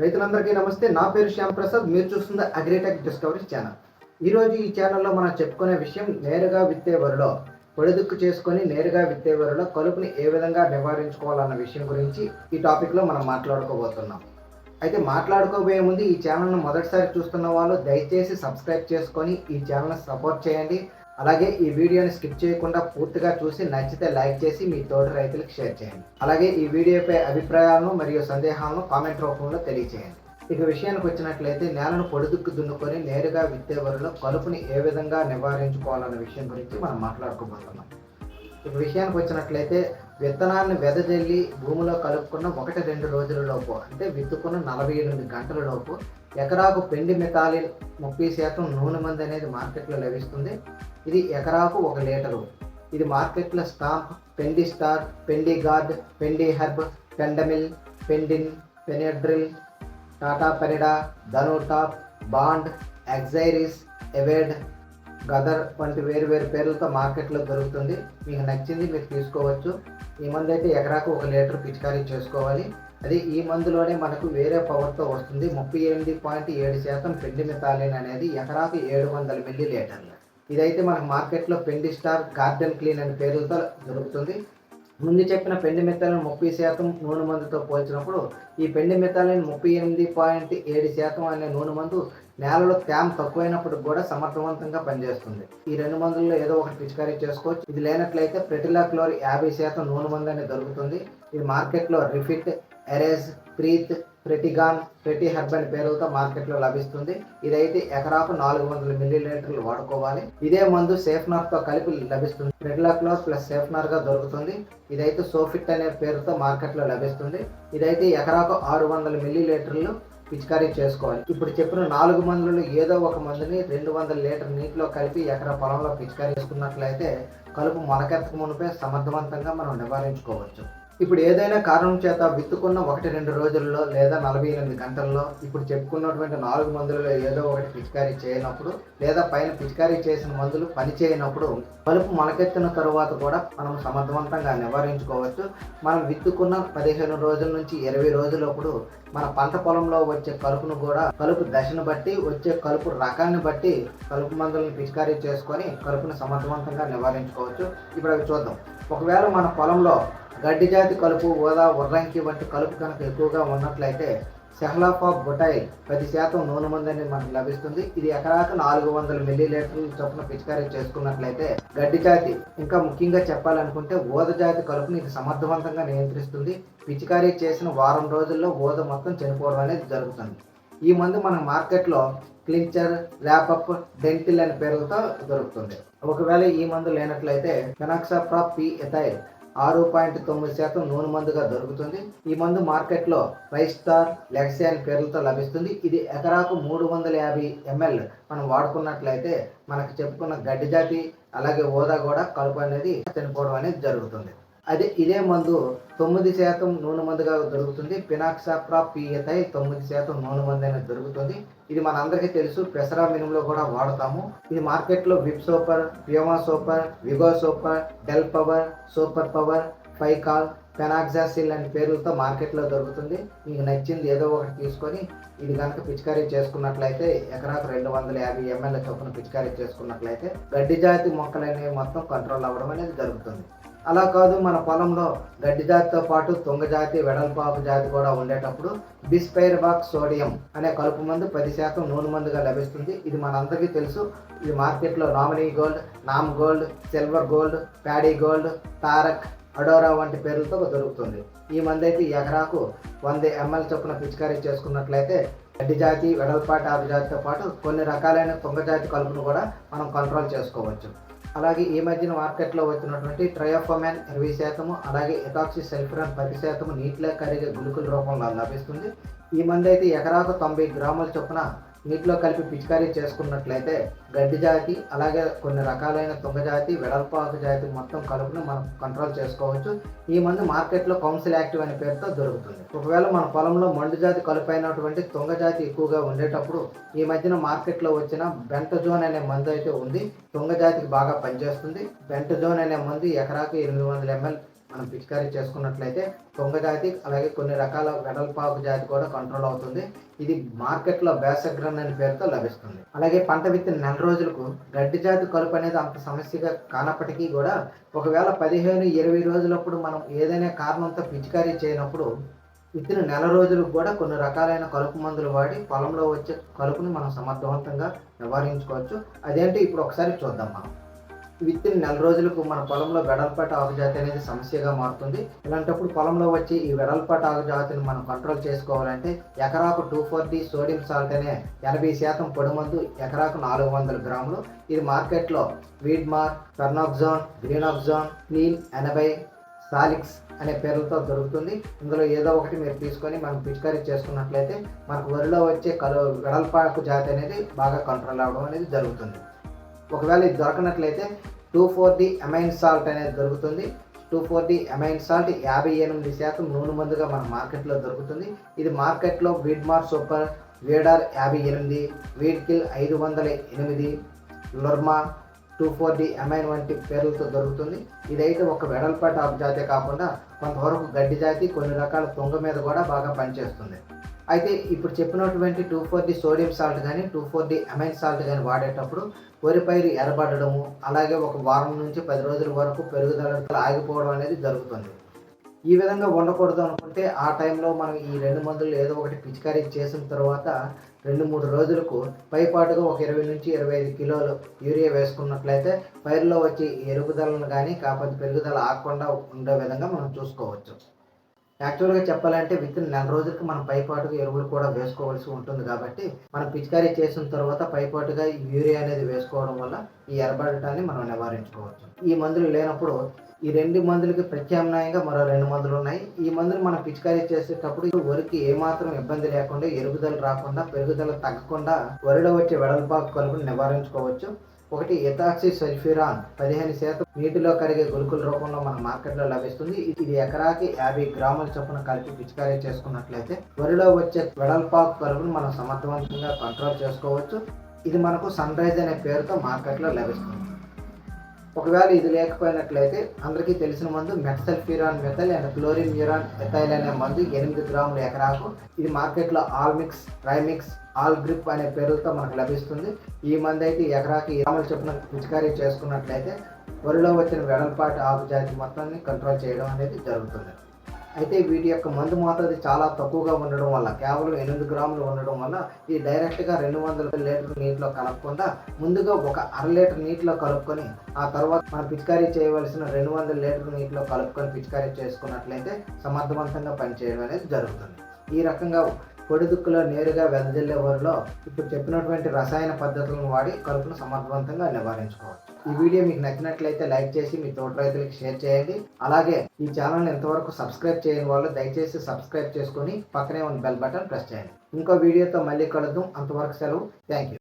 రైతులందరికీ నమస్తే. నా పేరు శ్యామ్ ప్రసాద్. మీరు చూస్తున్న అగ్రిటెక్ డిస్కవరీ ఛానల్. ఈరోజు ఈ ఛానల్లో మనం చెప్పుకునే విషయం నేరుగా విత్తే వరిలో పొడిదుక్కు చేసుకొని నేరుగా విత్తే వరిలో కలుపుని ఏ విధంగా నివారించుకోవాలన్న విషయం గురించి ఈ టాపిక్లో మనం మాట్లాడుకోబోతున్నాం. అయితే మాట్లాడుకోబోయే ముందు ఈ ఛానల్ను మొదటిసారి చూస్తున్న వాళ్ళు దయచేసి సబ్స్క్రైబ్ చేసుకొని ఈ ఛానల్ని సపోర్ట్ చేయండి. అలాగే ఈ వీడియోని స్కిప్ చేయకుండా పూర్తిగా చూసి నచ్చితే లైక్ చేసి మీ తోటి రైతులకు షేర్ చేయండి. అలాగే ఈ వీడియోపై అభిప్రాయాలను మరియు సందేహాలను కామెంట్ రూపంలో తెలియజేయండి ఇక విషయానికి వచ్చినట్లయితే నేలను పొడుదుక్కు దున్నుకొని నేరుగా విత్తే వరిలో కలుపుని ఏ విధంగా నివారించుకోవాలన్న విషయం గురించి మనం మాట్లాడుకోబోతున్నాం. ఇక విషయానికి వచ్చినట్లయితే విత్తనాన్ని వెదజల్లి భూమిలో కలుపుకున్న ఒకటి రెండు రోజుల లోపు అంటే విత్తుకున్న నలభై ఎనిమిది గంటల లోపు ఎకరాకు పెండి మెతాలిన్ ముప్పై శాతం నూనె మంది అనేది మార్కెట్లో లభిస్తుంది. ఇది ఎకరాకు ఒక లీటరు. ఇది మార్కెట్లో స్టాంప్ పెండి స్టార్ పెండి గార్డ్ పెండి హెర్బ్ పెండమిల్ పెండిన్ పెనెడ్రిల్ టాటా పెరిడా ధనుటాప్ బాండ్ ఎగ్జైరిస్ ఎవేడ్ గదర్ వంటి వేరు వేరు పేర్లతో మార్కెట్లో దొరుకుతుంది. మీకు నచ్చింది మీరు తీసుకోవచ్చు. ఈ మందు అయితే ఎకరాకు ఒక లీటర్ పిచికారీ చేసుకోవాలి. అది ఈ మందులోనే మనకు వేరే పవర్తో వస్తుంది. ముప్పై ఎనిమిది పాయింట్ ఏడు శాతం పెండి మితాలిన్ అనేది ఎకరాకు ఏడు వందల మిల్లీ లీటర్లు ఇదైతే మనకు మార్కెట్లో పెండి స్టార్ గార్డెన్ క్లీన్ అనే పేర్లతో దొరుకుతుంది. ముందు చెప్పిన పెండి మితాలిన్ ముప్పై శాతం నూనె మందుతో పోల్చినప్పుడు ఈ పెండి మిథాలిన్ ముప్పై ఎనిమిది పాయింట్ ఏడు శాతం అనే నూనె మందు నేలలో తేమ తక్కువైనప్పుడు కూడా సమర్థవంతంగా పనిచేస్తుంది. ఈ రెండు మందుల్లో ఏదో ఒకటి పిచికారీ చేసుకోవచ్చు. ఇది లేనట్లయితే ప్రెటిలా క్లోర్ యాభై శాతం నూనె మందు అనేది దొరుకుతుంది. ఇది మార్కెట్లో రిఫిట్ ఎరేజ్ ప్రీత్ ప్రెటిగాన్ ప్రెటి హెర్బ్ అనే పేరుతో మార్కెట్లో లభిస్తుంది. ఇదైతే ఎకరాకు నాలుగు వందల మిల్లీ లీటర్లు వాడుకోవాలి. ఇదే మందు సేఫ్నార్తో కలిపి లభిస్తుంది. రెగ్లాక్లోర్ ప్లస్ సేఫ్నార్గా దొరుకుతుంది. ఇదైతే సోఫిట్ అనే పేరుతో మార్కెట్లో లభిస్తుంది. ఇదైతే ఎకరాకు ఆరు వందల మిల్లీ లీటర్లు పిచికారీ చేసుకోవాలి. ఇప్పుడు చెప్పిన నాలుగు మందులలో ఏదో ఒక మందుని రెండు వందల లీటర్ నీటిలో కలిపి ఎకరా పొలంలో పిచికారీ చేసుకున్నట్లయితే కలుపు మొలకెత్తక మునిపే సమర్థవంతంగా మనం నివారించుకోవచ్చు. ఇప్పుడు ఏదైనా కారణం చేత విత్తుకున్న ఒకటి రెండు రోజుల్లో లేదా నలభై ఎనిమిది గంటల్లో ఇప్పుడు చెప్పుకున్నటువంటి నాలుగు మందులలో ఏదో ఒకటి పిచికారీ చేయనప్పుడు లేదా పైన పిచికారీ చేసిన మందులు పని చేయనప్పుడు కలుపు మొలకెత్తిన తరువాత కూడా మనం సమర్థవంతంగా నివారించుకోవచ్చు. మనం విత్తుకున్న పదిహేను రోజుల నుంచి ఇరవై రోజులప్పుడు మన పంట పొలంలో వచ్చే కలుపును కూడా కలుపు దశను బట్టి వచ్చే కలుపు రకాన్ని బట్టి కలుపు మందులను పిచికారీ చేసుకొని కలుపును సమర్థవంతంగా నివారించుకోవచ్చు. ఇప్పుడు అవి చూద్దాం. ఒకవేళ మన పొలంలో గడ్డి జాతి కలుపు ఓదా ఉర్రంకి వంటి కలుపు కనుక ఎక్కువగా ఉన్నట్లయితే సెహ్లాఫా బొటైల్ పది శాతం నూనె మందని మనకు లభిస్తుంది. ఇది ఎకరాకు నాలుగు వందల మిల్లీ లీటర్ల చొప్పున పిచికారీ చేసుకున్నట్లయితే గడ్డి జాతి ఇంకా ముఖ్యంగా చెప్పాలనుకుంటే ఓద జాతి కలుపుని ఇది సమర్థవంతంగా నియంత్రిస్తుంది. పిచికారీ చేసిన వారం రోజుల్లో ఓద మొత్తం చనిపోవడం అనేది జరుగుతుంది. ఈ మందు మన మార్కెట్లో క్లించర్ ల్యాపప్ డెంటిల్ అనే పేర్లతో దొరుకుతుంది. ఒకవేళ ఈ మందు లేనట్లయితే ఫెనాక్సాప్రాప్ పి ఎథైల్ ఆరు పాయింట్ తొమ్మిది శాతం నూనె మందుగా దొరుకుతుంది. ఈ మందు మార్కెట్లో ఫైవ్ స్టార్ లెక్సీ అనే పేర్లతో లభిస్తుంది. ఇది ఎకరాకు మూడు వందల యాభై ఎంఎల్ మనం వాడుకున్నట్లయితే మనకు చెప్పుకున్న గడ్డి జాతి అలాగే ఓదా కూడా కలుపు అనేది చనిపోవడం అనేది జరుగుతుంది. అదే ఇదే మందు తొమ్మిది శాతం నూనె మందుగా దొరుకుతుంది. పినాక్సాప్రా పిఎతై తొమ్మిది శాతం నూనె మందు అనేది దొరుకుతుంది. ఇది మనందరికీ తెలుసు. పెసరా మినుములో కూడా వాడతాము. ఇది మార్కెట్లో విప్ సూపర్ ప్యోమా సూపర్ విగో సూపర్ డెల్ పవర్ సూపర్ పవర్ ఫైకాల్ పెనాక్సాసిల్ అనే పేర్లతో మార్కెట్లో దొరుకుతుంది. మీకు నచ్చింది ఏదో ఒకటి తీసుకొని ఇది కనుక పిచికారీ చేసుకున్నట్లయితే ఎకరాకు రెండు వందల యాభై ఎంఎల్ చొప్పున పిచికారీ చేసుకున్నట్లయితే గడ్డి జాతి మొక్కలనేవి మొత్తం కంట్రోల్ అవ్వడం అనేది జరుగుతుంది. అలా కాదు మన పొలంలో గడ్డి జాతితో పాటు తుంగ జాతి వెడల్పాకు జాతి కూడా ఉండేటప్పుడు బిస్పైర్బాక్ సోడియం అనే కలుపు మందు పది శాతం నూనె మందుగా లభిస్తుంది. ఇది మనందరికీ తెలుసు. ఇది మార్కెట్లో నామినీ గోల్డ్ నామ్ gold silver gold paddy gold Tarak అడోరా వంటి పేర్లతో దొరుకుతుంది. ఈ మందు అయితే ఎకరాకు వంద ఎంఎల్ చొప్పున పిచికారీ చేసుకున్నట్లయితే గడ్డి జాతి వెడల్పాటి ఆరు జాతితో పాటు కొన్ని రకాలైన తుంగ జాతి కలుపును కూడా మనం కంట్రోల్ చేసుకోవచ్చు. అలాగే ఈ మధ్యన మార్కెట్లో వచ్చినటువంటి ట్రయోఫోమాన్ ఇరవై శాతము అలాగే ఎటాక్సి సల్ఫరాన్ పది శాతము నీటిలో కరిగే గుళికల రూపంలో లభిస్తుంది. ఈ మందు అయితే ఎకరాకు తొంభై గ్రాముల చొప్పున నీటిలో కలిపి పిచికారీ చేసుకున్నట్లయితే గడ్డి జాతి అలాగే కొన్ని రకాలైన తుంగ జాతి వెడల్పాకు జాతి మొత్తం కలుపును మనం కంట్రోల్ చేసుకోవచ్చు. ఈ మందు మార్కెట్లో కౌన్సిల్ యాక్టివ్ అనే పేరుతో దొరుకుతుంది. ఒకవేళ మన పొలంలో మండు జాతి కలుపు అయినటువంటి తుంగ జాతి ఎక్కువగా ఉండేటప్పుడు ఈ మధ్యన మార్కెట్లో వచ్చిన బెంటజోన్ అనే మందు అయితే ఉంది. తుంగ జాతికి బాగా పనిచేస్తుంది. బెంటజోన్ అనే మందు ఎకరాకు ఎనిమిది వందల ఎంఎల్ మనం పిచికారీ చేసుకున్నట్లయితే తొంగ జాతి అలాగే కొన్ని రకాల వెడల్పాకు జాతి కూడా కంట్రోల్ అవుతుంది. ఇది మార్కెట్లో బేసగ్రన్ అనే పేరుతో లభిస్తుంది. అలాగే పంట విత్తిన నెల రోజులకు గడ్డి జాతి కలుపు అనేది అంత సమస్యగా కానప్పటికీ కూడా ఒకవేళ పదిహేను ఇరవై రోజులప్పుడు మనం ఏదైనా కారణంతో పిచికారీ చేయనప్పుడు విత్తిన నెల రోజులకు కూడా కొన్ని రకాలైన కలుపు మందులు వాడి పొలంలో వచ్చే కలుపుని మనం సమర్థవంతంగా నివారించుకోవచ్చు. అదేంటి? ఇప్పుడు ఒకసారి చూద్దాం మనం. విత్తిన నెల రోజులకు మన పొలంలో వెడల్పాటి ఆకుజాతి అనేది సమస్యగా మారుతుంది. ఇలాంటప్పుడు పొలంలో వచ్చి ఈ వెడల్పాటి ఆకు జాతిని మనం కంట్రోల్ చేసుకోవాలంటే ఎకరాకు టూ ఫోర్టీ సోడియం సాల్ట్ అనే ఎనభై శాతం పొడి మందు ఎకరాకు నాలుగు వందల గ్రాములు. ఇది మార్కెట్లో వీడ్మార్ ఫెర్నాక్జోన్ గ్రీనాక్జోన్ క్లీన్ ఎనభై సాలిక్స్ అనే పేర్లతో దొరుకుతుంది. ఇందులో ఏదో ఒకటి మీరు తీసుకొని మనం పిచికారీ చేసుకున్నట్లయితే మనకు వరిలో వచ్చే కలు వెడల్పాకు జాతి అనేది బాగా కంట్రోల్ అవ్వడం అనేది జరుగుతుంది. ఒకవేళ ఇది దొరకనట్లయితే two four D amine salt అనేది దొరుకుతుంది. Two four D amine salt యాభై ఎనిమిది శాతం నూనె మందుగా మన మార్కెట్లో దొరుకుతుంది. ఇది మార్కెట్లో వీడ్మార్ సూపర్ వీడార్ యాభై ఎనిమిది వీడ్కిల్ ఐదు వందల ఎనిమిది లొర్మా టూ ఫోర్ డి అమైన్ వంటి పేర్లతో దొరుకుతుంది. ఇదైతే ఒక వెడల్పాటి ఆకు జాతే కాకుండా కొంతవరకు గడ్డి జాతి కొన్ని రకాల తొంగ మీద కూడా బాగా పనిచేస్తుంది. అయితే ఇప్పుడు చెప్పినటువంటి two four D sodium salt కానీ two four D amine salt కానీ వాడేటప్పుడు వరి పైరు ఎర్రబడడము అలాగే ఒక వారం నుంచి పది రోజుల వరకు పెరుగుదల ఆగిపోవడం అనేది జరుగుతుంది. ఈ విధంగా ఉండకూడదు అనుకుంటే ఆ టైంలో మనం ఈ రెండు మందులు ఏదో ఒకటి పిచికారీ చేసిన తర్వాత రెండు మూడు రోజులకు పైపాటుగా ఒక ఇరవై నుంచి ఇరవై ఐదు కిలోలు యూరియా వేసుకున్నట్లయితే పైరులో వచ్చే ఎరుగుదలను కానీ కాకపోతే పెరుగుదల ఆగకుండా ఉండే విధంగా మనం చూసుకోవచ్చు. యాక్చువల్గా చెప్పాలంటే విత్ నెల రోజులకి మనం పైపాటుగా ఎరువులు కూడా వేసుకోవాల్సి ఉంటుంది కాబట్టి మనం పిచికారీ చేసిన తర్వాత పైపాటుగా యూరియా అనేది వేసుకోవడం వల్ల ఈ ఎర్రబడటాన్ని మనం నివారించుకోవచ్చు. ఈ మందులు లేనప్పుడు ఈ రెండు మందులకి ప్రత్యామ్నాయంగా మరో రెండు మందులు ఉన్నాయి. ఈ మందులు మనం పిచికారీ చేసేటప్పుడు వరికి ఏమాత్రం ఇబ్బంది లేకుండా ఎరుగుదల రాకుండా పెరుగుదల తగ్గకుండా వరిలో వచ్చే వెడల్పాకు కలుపుని నివారించుకోవచ్చు. ఒకటి ఎథాక్సి సల్ఫ్యూరాన్ పదిహేను శాతం నీటిలో కరిగే గుళికల రూపంలో మన మార్కెట్లో లభిస్తుంది. ఇది ఎకరాకి యాభై గ్రాముల చొప్పున కలిపి పిచికారీ చేసుకున్నట్లయితే వరిలో వచ్చే వెడల్పాకు కలుపును మనం సమర్థవంతంగా కంట్రోల్ చేసుకోవచ్చు. ఇది మనకు సన్ రైజ్ అనే పేరుతో మార్కెట్లో లభిస్తుంది. ఒకవేళ ఇది లేకపోయినట్లయితే అందరికీ తెలిసిన మందు metsulfuron methyl and chlorimuron ethyl అనే మందు ఎనిమిది గ్రాముల ఎకరాకు. ఇది మార్కెట్లో ఆల్మిక్స్ ట్రైమిక్స్ ఆల్ గ్రిప్ అనే పేరుతో మనకు లభిస్తుంది. ఈ మందు అయితే ఎకరాకి గ్రాముల చొప్పున పిచికారీ చేసుకున్నట్లయితే వరిలో వచ్చిన వెడల్పాటి ఆకు జాతి మొత్తాన్ని కంట్రోల్ చేయడం అనేది జరుగుతుంది. అయితే వీటి యొక్క మందు మోతాదు చాలా తక్కువగా ఉండడం వల్ల కేవలం ఎనిమిది గ్రాములు ఉండడం వల్ల ఇది డైరెక్ట్గా రెండు వందల లీటర్ నీటిలో కలపకుండా ముందుగా ఒక అర లీటర్ నీటిలో కలుపుకొని ఆ తర్వాత మనం పిచికారీ చేయవలసిన రెండు వందల లీటర్ నీటిలో కలుపుకొని పిచికారీ చేసుకున్నట్లయితే సమర్థవంతంగా పనిచేయడం అనేది జరుగుతుంది. ఈ రకంగా పొడిదుక్కులో నేరుగా వెదజల్లే వారిలో ఇప్పుడు చెప్పినటువంటి రసాయన పద్ధతులను వాడి కలుపును సమర్థవంతంగా నివారించుకోవచ్చు. ఈ వీడియో మీకు నచ్చినట్లయితే లైక్ చేసి మీ తోట రైతులకు షేర్ చేయండి. అలాగే ఈ ఛానల్ని ఎంతవరకు సబ్స్క్రైబ్ చేయని వాళ్ళు దయచేసి సబ్స్క్రైబ్ చేసుకొని పక్కనే ఉన్న బెల్ బటన్ ప్రెస్ చేయండి. ఇంకో వీడియోతో మళ్ళీ కలుద్దాం. అంతవరకు సెలవు. Thank you